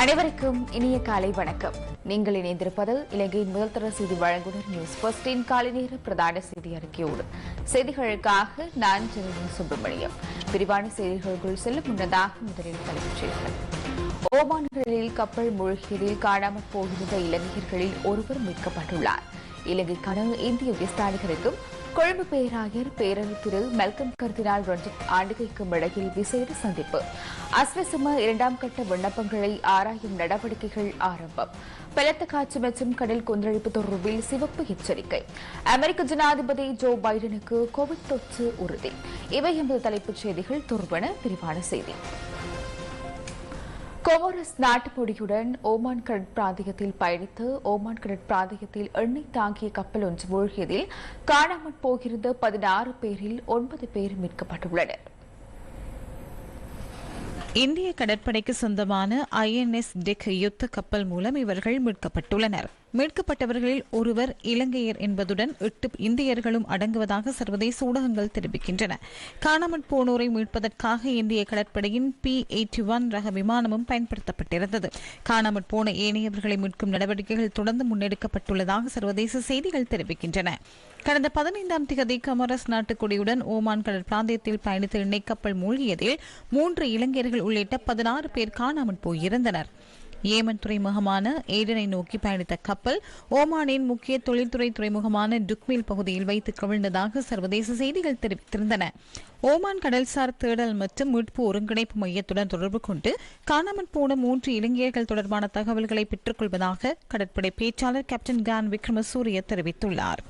அனைவருக்கும் இனிய காலை வணக்கம். நீங்கள் இணைந்திருப்பது இலங்கையின் முதல் தர செய்தி வழங்குனர் நியூஸ் பஸ்டின் காலை நேர பிரதான செய்தி அறிக்கையோடு. செய்திகளுக்காக நான் ஜெனின் சுப்பிரமணியம். விரிவான செய்திகளுக்குள் செல்லும் முன்னதாக முதலில் தலைப்புச் செய்திகள். ஓமான்களில் கப்பல் மூழ்கியதில் காணாமல் போகிருந்த இளைஞர்களில் ஒருவர் மீட்கப்பட்டுள்ளார். இலங்கைக்கான இந்திய விசாரணைகளுக்கும் கொழும்பு பேராயர் பேரவை திரு மெல்கம் கர்தினால் ரஞ்சித் ஆண்டுகைக்கும் இடையில் விசேட சந்திப்பு. அஸ்வசம இரண்டாம் கட்ட விண்ணப்பங்களை ஆராயும் நடவடிக்கைகள் ஆரம்பம். பலத்த காற்று மற்றும் கடல் கொந்தளிப்பு தொடர்பில் சிவப்பு எச்சரிக்கை. அமெரிக்க ஜனாதிபதி ஜோ பைடனுக்கு கோவிட் தொற்று உறுதி. இவை எமது தலைப்புச் செய்திகள். தொடர்பான விரிவான செய்தி. கொமோரஸ் நாட்டுப்பொடியுடன் ஓமான் கடற்பிராந்தியத்தில் பயணித்து ஓமான் கடற்பிராந்தியத்தில் எண்ணெய் தாங்கிய கப்பல் ஒன்று மூழ்கியதில் காணாமல் போகிருந்த பதினாறு பேரில் ஒன்பது பேர் மீட்கப்பட்டுள்ளனர் இந்திய கடற்படைக்கு சொந்தமான ஐஎன்எஸ் டெக் யுத்த கப்பல் மூலம் இவர்கள் மீட்கப்பட்டுள்ளனர் மீட்கப்பட்டவர்களில் ஒருவர் இலங்கையர் என்பதுடன் எட்டு இந்தியர்களும் அடங்குவதாக சர்வதேச ஊடகங்கள் தெரிவிக்கின்றன. காணாமல் போனோரை மீட்பதற்காக இந்திய கடற்படையின் பி எயிட்டி ஒன் ரக விமானமும் பயன்படுத்தப்பட்டிருந்தது. காணாமல் போன ஏனையவர்களை மீட்கும் நடவடிக்கைகள் தொடர்ந்து முன்னெடுக்கப்பட்டுள்ளதாக சர்வதேச செய்திகள் தெரிவிக்கின்றன. கடந்த பதினைந்தாம் திகதி கமரஸ் நாட்டுக்குடியுடன் ஓமான் கடல் பிராந்தியத்தில் பயணித்த எண்ணெய் கப்பல் மூழ்கியதில் மூன்று இளைஞர்கள் உள்ளிட்ட பதினாறு பேர் காணாமற் போயிருந்தனர். ஏமன் துறைமுகமான ஏடனை நோக்கி பயணித்த கப்பல் ஓமானின் முக்கிய தொழில்துறை துறைமுகமான டுக்மில் பகுதியில் வைத்து கவிழ்ந்ததாக சர்வதேச செய்திகள் தெரிவித்திருந்தன. ஓமான் கடல்சார் தேடல் மற்றும் மீட்பு ஒருங்கிணைப்பு மையத்துடன் தொடர்பு கொண்டு காணாமல் போன மூன்று இளைஞர்கள் தொடர்பான தகவல்களை பெற்றுக் கொள்வதாக கடற்படை பேச்சாளர் கேப்டன் கான் விக்ரமசூரிய தெரிவித்துள்ளார்.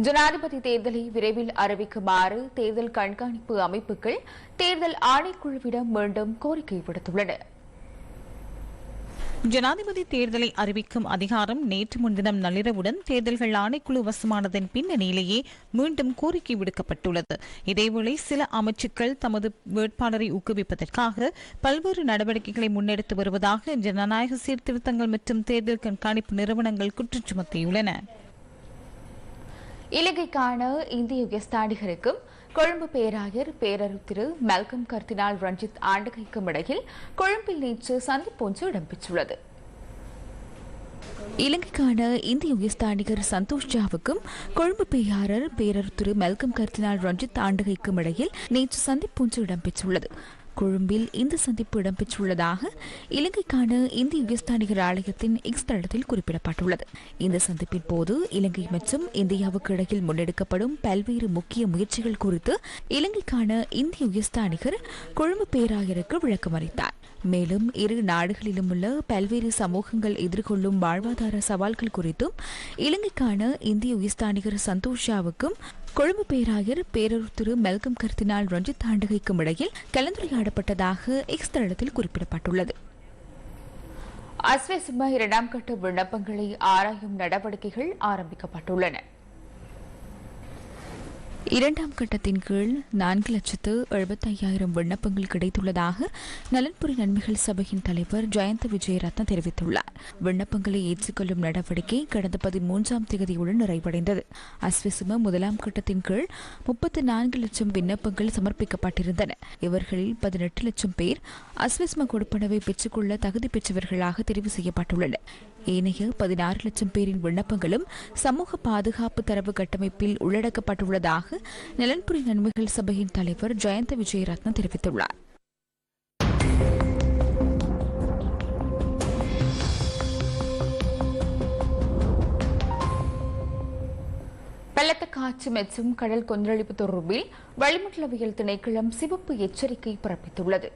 ஜனாதிபதி தேர்தலை விரைவில் அறிவிக்குமாறு தேர்தல் கண்காணிப்பு அமைப்புகள் தேர்தல் ஆணைக்குழுவிடம் மீண்டும் கோரிக்கை விடுத்துள்ளன. ஜனாதிபதி தேர்தலை அறிவிக்கும் அதிகாரம் நேற்று முன்தினம் நள்ளிரவுடன் தேர்தல்கள் ஆணைக்குழு வசமானதன் பின்னணியிலேயே மீண்டும் கோரிக்கை விடுக்கப்பட்டுள்ளது. இதேவேளை சில அமைச்சுக்கள் தமது வேட்பாளரை ஊக்குவிப்பதற்காக பல்வேறு நடவடிக்கைகளை முன்னெடுத்து வருவதாக ஜனநாயக சீர்திருத்தங்கள் மற்றும் தேர்தல் கண்காணிப்பு நிறுவனங்கள் குற்றம் சுமத்தியுள்ளன. இலங்கைக்கான இந்திய உயர்ஸ்தானிகருக்கும் கொழும்பு பேராயர் பேரரு திரு மெல்கம் கர்தினால் ரஞ்சித் ஆண்டுகைக்கும் இடையில் கொழும்பில் நேற்று சந்திப்பு ஒன்று இடம்பெற்றுள்ளது. இலங்கைக்கான இந்திய உயர்ஸ்தானிகர் சந்தோஷ் ஜாவுக்கும் கொழும்பு பேயாரர் பேரர் திரு மெல்கம் கர்தினால் ரஞ்சித் ஆண்டுகைக்கும் இடையில் நேற்று சந்திப்பு ஒன்று இடம்பெற்றுள்ளது. கொழும்பில் இந்த சந்திப்பு இடம்பெற்றுள்ளதாக இலங்கைக்கான இந்திய உயர்ஸ்தானிகர் ஆலயத்தின் எக்ஸ் தளத்தில் குறிப்பிடப்பட்டுள்ளது. இந்த சந்திப்பின் போது இலங்கை மற்றும் இந்தியாவுக்கு இடையில் முன்னெடுக்கப்படும் பல்வேறு முக்கிய முயற்சிகள் குறித்து இலங்கைக்கான இந்திய உயர்ஸ்தானிகர் கொழும்பு பேராயருக்கு விளக்கம் அளித்தார். மேலும் இரு நாடுகளிலும் உள்ள பல்வேறு சமூகங்கள் எதிர்கொள்ளும் வாழ்வாதார சவால்கள் குறித்தும் இலங்கைக்கான இந்திய உயர்ஸ்தானிகர் சந்தோஷாவுக்கும் கொழும்பு பேராயர் பேரூர் திரு மெல்கம் கருத்தினால் ரஞ்சித் ஆண்டகைக்கும் இடையில் கலந்துரையாடப்பட்டதாக எக்ஸ் தளத்தில் குறிப்பிடப்பட்டுள்ளது. அஸ்வசிம்ம இரண்டாம் கட்ட விண்ணப்பங்களை ஆராயும் நடவடிக்கைகள் ஆரம்பிக்கப்பட்டுள்ளன. இரண்டாம் கட்டத்தின் கீழ் நான்கு லட்சத்து எழுபத்தையாயிரம் விண்ணப்பங்கள் கிடைத்துள்ளதாக நலன்புரி நன்மைகள் சபையின் தலைவர் ஜெயந்த விஜயரத்ன தெரிவித்துள்ளார். விண்ணப்பங்களை ஏற்றுக்கொள்ளும் நடவடிக்கை கடந்த பதிமூன்றாம் தேதியுடன் நிறைவடைந்தது. அஸ்விசும முதலாம் கட்டத்தின் கீழ் முப்பத்தி நான்கு லட்சம் விண்ணப்பங்கள் சமர்ப்பிக்கப்பட்டிருந்தன. இவர்களில் பதினெட்டு லட்சம் பேர் அஸ்விஸ்ம கொடுப்பனவை பெற்றுக்கொள்ள தகுதி பெற்றவர்களாக தெரிவு செய்யப்பட்டுள்ளனர். ஏனைய பதினாறு லட்சம் பேரின் விண்ணப்பங்களும் சமூக பாதுகாப்பு தரவு கட்டமைப்பில் உள்ளடக்கப்பட்டுள்ளதாக நலன்புரி நன்மைகள் சபையின் தலைவர் ஜெயந்த விஜயரத்ன தெரிவித்துள்ளார். பலத்த காற்று மற்றும் கடல் கொந்தளிப்பு தொடர்பில் வளிமண்டலவியல் திணைக்களம் சிவப்பு எச்சரிக்கை பிறப்பித்துள்ளது.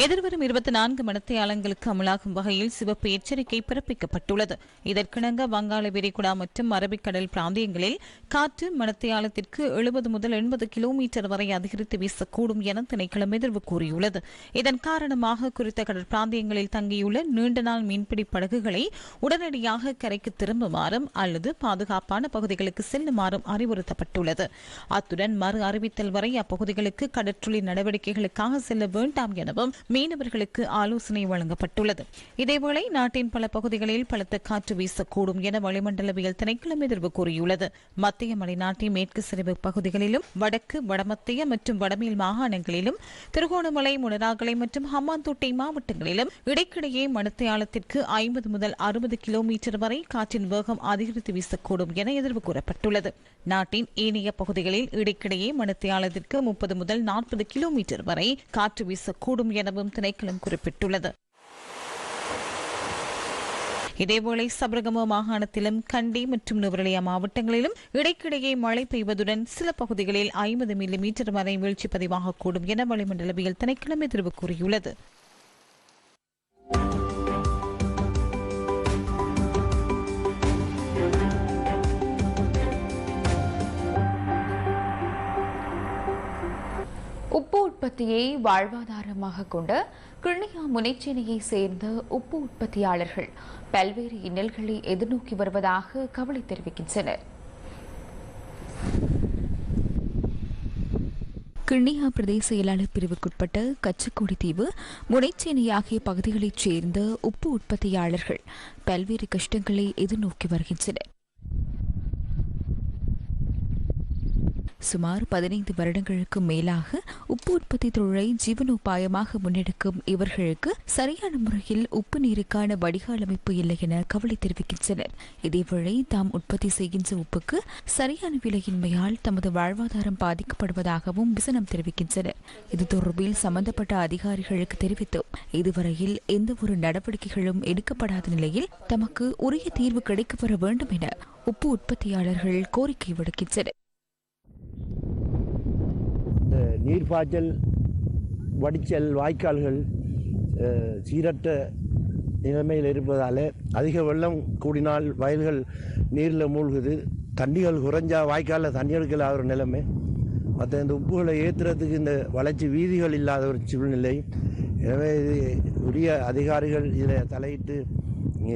எதிர்வரும் இருபத்தி நான்கு மணத்தையாளங்களுக்கு அமலாகும் வகையில் சிவப்பு எச்சரிக்கை பிறப்பிக்கப்பட்டுள்ளது. இதற்கிணங்க வங்காள விரிகுடா மற்றும் அரபிக்கடல் பிராந்தியங்களில் காற்று மணத்தையாளத்திற்கு எழுபது முதல் எண்பது கிலோமீட்டர் வரை அதிகரித்து வீசக்கூடும் என திணைக்களம் எதிர்வு கூறியுள்ளது. இதன் காரணமாக குறித்த கடல் பிராந்தியங்களில் தங்கியுள்ள நீண்ட நாள் மீன்பிடி படகுகளை உடனடியாக கரைக்கு திரும்புமாறும் அல்லது பாதுகாப்பான பகுதிகளுக்கு செல்லுமாறும் அறிவுறுத்தப்பட்டுள்ளது. அத்துடன் மறு அறிவித்தல் வரை அப்பகுதிகளுக்கு கடற்றொழில் நடவடிக்கைகளுக்காக செல்ல வேண்டாம் எனவும் மீனவர்களுக்கு ஆலோசனை வழங்கப்பட்டுள்ளது. இதேவேளை நாட்டின் பல பகுதிகளில் பலத்த காற்று வீசக்கூடும் என வளிமண்டலவியல் திணைக்களம் எதிர்வு கூறியுள்ளது. மத்திய மலைநாட்டின் மேற்கு சரிவு பகுதிகளிலும் வடக்கு வடமத்திய மற்றும் வடமேல் மாகாணங்களிலும் திருகோணமலை முனராகலை மற்றும் ஹம்மாந்தோட்டை மாவட்டங்களிலும் இடைக்கிடையே மணித்தியாலத்திற்கு ஐம்பது முதல் அறுபது கிலோமீட்டர் வரை காற்றின் வேகம் அதிகரித்து வீசக்கூடும் என எதிர்வு கூறப்பட்டுள்ளது. நாட்டின் ஏனைய பகுதிகளில் இடைக்கிடையே மணித்தியாலத்திற்கு முப்பது முதல் நாற்பது கிலோமீட்டர் வரை காற்று வீசக்கூடும் என எனவும் திணைக்களம் குறிப்பிட்டுள்ளது. இதேவேளை சபரகம மாகாணத்திலும் கண்டி மற்றும் நுவரலியா மாவட்டங்களிலும் இடைக்கிடையே மழை பெய்வதுடன் சில பகுதிகளில் ஐம்பது மில்லி மீட்டர் வரை வீழ்ச்சி பதிவாகக்கூடும் என வளிமண்டலவியல் திணைக்களம் எதிர்வு கூறியுள்ளது. உற்பத்தியை வாழ்வாதாரமாக கொண்ட கிண்ணியா முனைச்சேனையை சேர்ந்த உப்பு உற்பத்தியாளர்கள் பல்வேறு இன்னல்களை எதிர்நோக்கி வருவதாக கவலை தெரிவிக்கின்றனர். கிண்ணியா பிரதேச செயலாளர் பிரிவுக்குட்பட்ட கச்சக்கோடி தீவு முனைச்சேனை ஆகிய பகுதிகளைச் சேர்ந்த உப்பு உற்பத்தியாளர்கள் பல்வேறு கஷ்டங்களை எதிர்நோக்கி வருகின்றனர். சுமார் பதினைந்து வருடங்களுக்கு மேலாக உப்பு உற்பத்தி தொழிலை ஜீவனோபாயமாக முன்னெடுக்கும் இவர்களுக்கு சரியான முறையில் உப்பு நீருக்கான வடிகால் அமைப்பு இல்லை என கவலை தெரிவிக்கின்றனர். இதேவேளை தாம் உற்பத்தி செய்கின்ற உப்புக்கு சரியான விலையின்மையால் தமது வாழ்வாதாரம் பாதிக்கப்படுவதாகவும் விசனம் தெரிவிக்கின்றனர். இது தொடர்பில் சம்பந்தப்பட்ட அதிகாரிகளுக்கு தெரிவித்தோம். இதுவரையில் எந்த ஒரு நடவடிக்கைகளும் எடுக்கப்படாத நிலையில் தமக்கு உரிய தீர்வு கிடைக்கப்பெற வேண்டும் என உப்பு உற்பத்தியாளர்கள் கோரிக்கை விடுக்கின்றனர் இந்த நீர்ப்பாய்ச்சல் வடிச்சல் வாய்க்கால்கள் சீரற்ற நிலைமையில் இருப்பதால் அதிக வெள்ளம் கூடினால் வயல்கள் நீரில் மூழ்குது. தண்ணிகள் குறைஞ்சா வாய்க்காலில் தண்ணி எடுக்கல ஒரு நிலைமை. மற்ற இந்த உப்புகளை ஏற்றுறதுக்கு இந்த வளர்ச்சி வீதிகள் இல்லாத ஒரு சூழ்நிலை. எனவே இது உரிய அதிகாரிகள் இதில் தலையிட்டு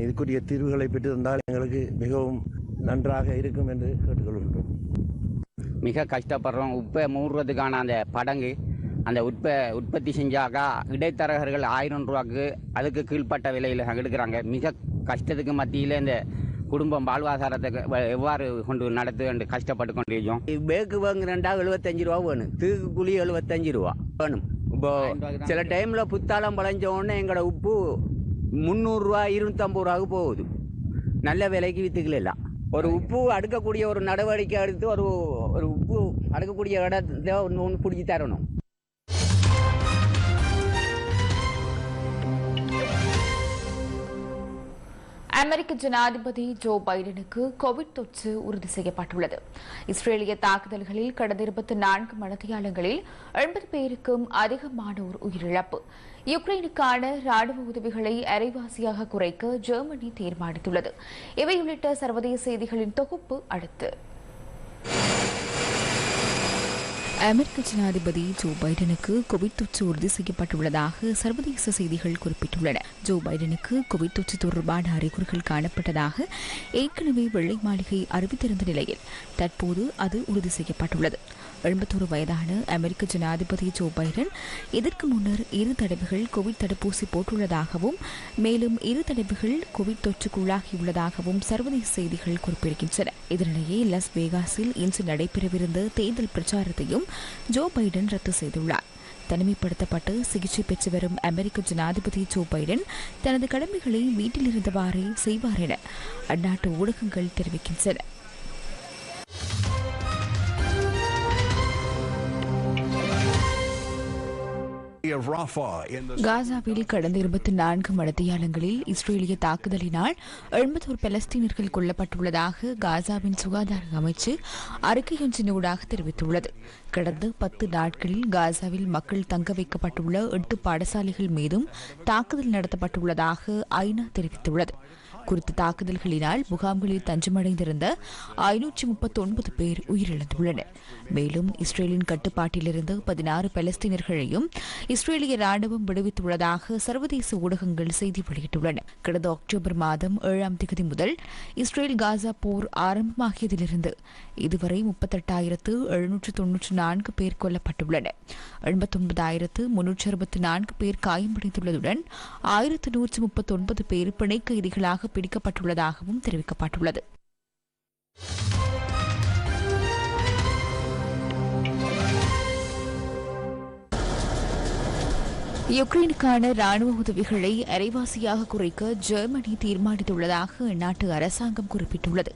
இதுக்குரிய தீர்வுகளை பெற்று எங்களுக்கு மிகவும் நன்றாக இருக்கும் என்று கேட்டுக்கொள்கின்றோம். மிக கஷ்டப்படுறோம். உப்பை மூடுறதுக்கான அந்த படங்கு அந்த உற்ப உற்பத்தி செஞ்சாக்கா இடைத்தரகர்கள் ஆயிரம் ரூபாய்க்கு அதுக்கு கீழ்ப்பட்ட விலையில் எடுக்கிறாங்க. மிக கஷ்டத்துக்கு மத்தியில் இந்த குடும்பம் வாழ்வாதாரத்தை எவ்வாறு கொண்டு நடத்து என்று கஷ்டப்பட்டு கொண்டிருக்கோம் பேக்கு வாங்குறேன்டா எழுபத்தஞ்சு ரூபா வேணும். தூக்கு குழி எழுபத்தஞ்சு ரூபா வேணும். இப்போ சில டைமில் புத்தாலம் பழஞ்ச உடனே எங்களோட உப்பு முந்நூறுரூவா இருநூத்தம்பது ரூபாவுக்கு போகுது. நல்ல விலைக்கு வித்துக்கல ஒரு உப்பு அடுக்கக்கூடிய ஒரு நடவடிக்கை எடுத்து ஒரு ஒரு உப்பு அடுக்கக்கூடிய இடத்தை ஒன்று ஒன்று பிடிச்சி தரணும். அமெரிக்க ஜனாதிபதி ஜோ பைடனுக்கு கோவிட் தொற்று உறுதி செய்யப்பட்டுள்ளது. இஸ்ரேலிய தாக்குதல்களில் கடந்த இருபத்தி நான்கு மணித்தியாலங்களில் எண்பது பேருக்கும் அதிகமானோர் உயிரிழப்பு. யுக்ரைனுக்கான ராணுவ உதவிகளை அரைவாசியாக குறைக்க ஜெர்மனி தீர்மானித்துள்ளது. இவை உள்ளிட்ட சர்வதேச செய்திகளின் தொகுப்பு அடுத்து. அமெரிக்க ஜனாதிபதி ஜோ பைடனுக்கு கோவிட் தொற்று உறுதி செய்யப்பட்டுள்ளதாக சர்வதேச செய்திகள் குறிப்பிட்டுள்ளன. ஜோ பைடனுக்கு கோவிட் தொற்று தொடர்பான அறிகுறிகள் காணப்பட்டதாக ஏற்கனவே வெள்ளை மாளிகை அறிவித்திருந்த நிலையில் தற்போது அது உறுதி செய்யப்பட்டுள்ளது. எண்பத்தோரு வயதான அமெரிக்க ஜனாதிபதி ஜோ பைடன் இதற்கு முன்னர் இரு தடவைகள் கோவிட் தடுப்பூசி போட்டுள்ளதாகவும் மேலும் இரு தடவைகள் கோவிட் தொற்றுக்குள்ளாகியுள்ளதாகவும் சர்வதேச செய்திகள் குறிப்பிடுகின்றன. இதனிடையே லஸ் வேகாஸில் இன்று நடைபெறவிருந்த தேர்தல் பிரச்சாரத்தையும் ஜோ பைடன் ரத்து செய்துள்ளார். தனிமைப்படுத்தப்பட்டு சிகிச்சை பெற்று வரும் அமெரிக்க ஜனாதிபதி ஜோ பைடன் தனது கடமைகளை வீட்டில் இருந்தவாறே செய்வார் என அந்நாட்டு ஊடகங்கள் தெரிவிக்கின்றன. காசாவில் கடந்த இருபத்தி நான்கு மடத்தியாலங்களில் இஸ்ரேலிய தாக்குதலினால் எண்பத்தோரு பலஸ்தீனர்கள் கொல்லப்பட்டுள்ளதாக காசாவின் சுகாதார அமைச்சு அறிக்கையொன்றினூடாக தெரிவித்துள்ளது. கடந்த பத்து நாட்களில் காசாவில் மக்கள் தங்க வைக்கப்பட்டுள்ள எட்டு பாடசாலைகள் மீதும் தாக்குதல் நடத்தப்பட்டுள்ளதாக ஐநா தெரிவித்துள்ளது. குறித்த தாக்குதல்களினால் முகாம்களில் தஞ்சமடைந்திருந்த ஐநூற்றி முப்பத்தொன்பது பேர் உயிரிழந்துள்ளனர். மேலும் இஸ்ரேலின் கட்டுப்பாட்டிலிருந்து பதினாறு பலஸ்தீனர்களையும் இஸ்ரேலிய ராணுவம் விடுவித்துள்ளதாக சர்வதேச ஊடகங்கள் செய்தி வெளியிட்டுள்ளன. கடந்த அக்டோபர் மாதம் ஏழாம் தேதி முதல் இஸ்ரேல் காசா போர் ஆரம்பமாகியதிலிருந்து இதுவரை முப்பத்தெட்டாயிரத்து எழுநூற்று தொன்னூற்று நான்கு பேர் கொல்லப்பட்டுள்ளனர். எண்பத்தொன்பதாயிரத்து முன்னூற்று அறுபத்தி நான்கு பேர் காயமடைந்துள்ளதுடன் ஆயிரத்து நூற்று முப்பத்தொன்பது பேர் பிணை கைதிகளாக பிடிக்கப்பட்டுள்ளதாகவும் தெரிவிக்கப்பட்டுள்ளது. யுக்ரைனுக்கான ராணுவ உதவிகளை அரைவாசியாக குறைக்க ஜெர்மனி தீர்மானித்துள்ளதாக அந்நாட்டு அரசாங்கம் குறிப்பிட்டுள்ளது.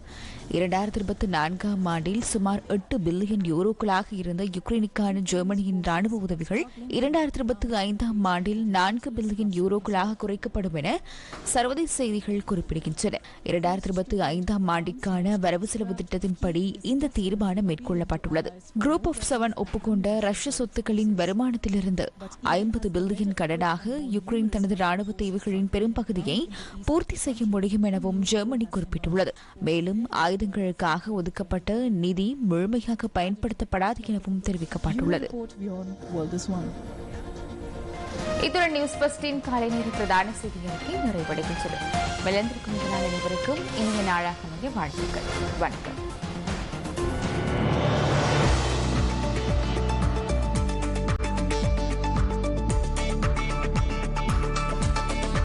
இரண்டாயிரத்தி இருபத்தி நான்காம் ஆண்டில் சுமார் எட்டு பில்லியன் யூரோக்களாக இருந்த யுக்ரைனுக்கான ஜெர்மனியின் ராணுவ உதவிகள் இரண்டாயிரத்தி இருபத்தி ஐந்தாம் ஆண்டில் நான்கு பில்லியன் யூரோக்களாக குறைக்கப்படும் என சர்வதேச செய்திகள் குறிப்பிடுகின்றன. இரண்டாயிரத்தி இருபத்தி ஐந்தாம் ஆண்டிற்கான வரவு செலவு திட்டத்தின்படி இந்த தீர்மானம் மேற்கொள்ளப்பட்டுள்ளது. குரூப் ஆஃப் செவன் ஒப்புக்கொண்ட ரஷ்ய சொத்துக்களின் வருமானத்திலிருந்து ஐம்பது பில்லியன் கடனாக யுக்ரைன் தனது ராணுவ தேவைகளின் பெரும்பகுதியை பூர்த்தி செய்ய முடியும் எனவும் ஜெர்மனி குறிப்பிட்டுள்ளது. மேலும் ஆயுதங்களுக்காக ஒதுக்கப்பட்ட நிதி முழுமையாக பயன்படுத்தப்படாது எனவும் தெரிவிக்கப்பட்டுள்ளது. இத்துடன் நியூஸ் பஸ்டின் காலை நேர பிரதான செய்தி அறிக்கை நிறைவடைகின்றது. விளைந்திருக்கும் இந்த அனைவருக்கும் இனிய நாளாக அமைய வாழ்த்துக்கள். வணக்கம்.